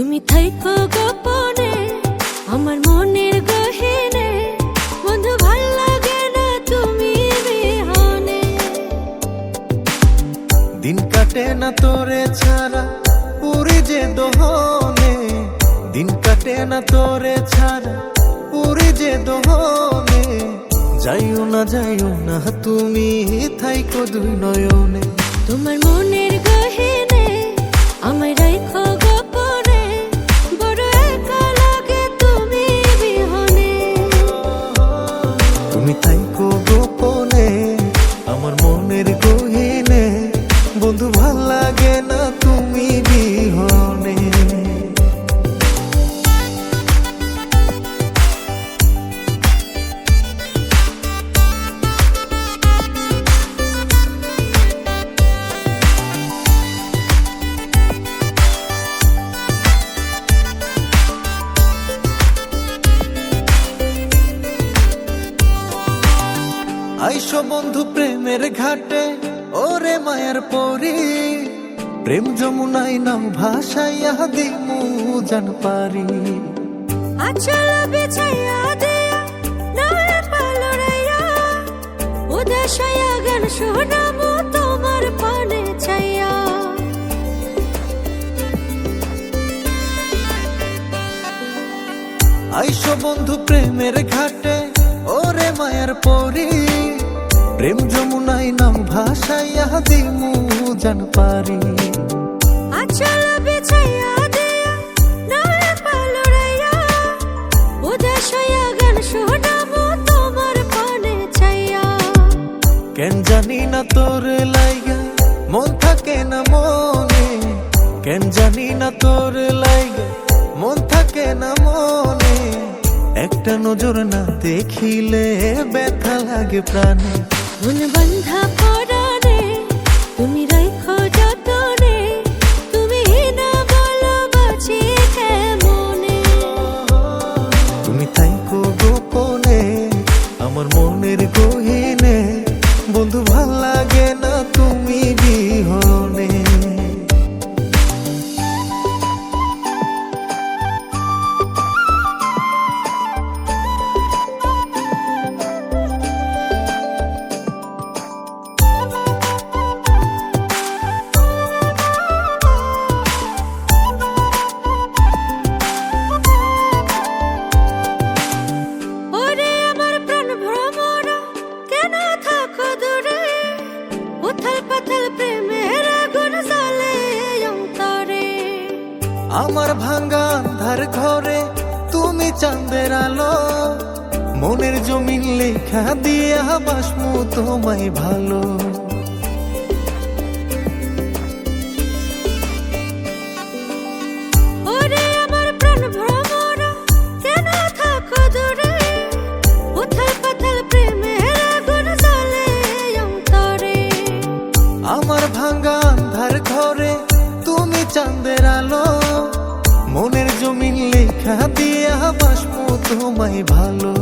তুমি থাইকো গোপনে আমার মনের গহিনে। বন্ধু ভালো লাগে না তুমি বিহনে। দিন কাটে না তোরে ছাড়া পুরি যে দোহনে। দিন কাটে না তোরে ছাড়া পুরি যে দোহনে। যাইও না যাইও না তুমি থাইকো দুই নয়নে। তোমার মনের গহিনে আমায় থাইকো আইসো বন্ধু প্রেমের ঘাটে ওরে মায়ের পরি। প্রেম যমুনাই নাও ভাসাইয়া দিমু জান পারি। আচল বিছাইয়া দিয়া নয় পালড়াইয়া উদাসয়া গান শোনামো তোমার পানে ছাইয়া। আইসো বন্ধু প্রেমের ঘাটে ওরে মায়ের পরি প্রেম যমুনাই নাম ভাসাইয়া দিমু জান পারি। আচল বিছাইয়া দিয়া উদাসয়া গান তোমার পানে ছাইয়া। কেন জানি না তোর লাইগা মন থাকে না মনে। কেন জানি না তোর লাইগা মন থাকে না মনে। একটা নজর না দেখিলে ব্যথা লাগে প্রাণে। মন বন্ধা পড়ারে তুমি রাখো আমার ভাঙ্গা ধার ঘরে তুমি চাঁদের আলো। মনের জমিন লেখা দিয়া বাসমু তোমায় ভালো। আমার ভাঙ্গা ধার ঘরে তুমি চাঁদের আলো। দিয়া বাসবো তোমায় ভালো।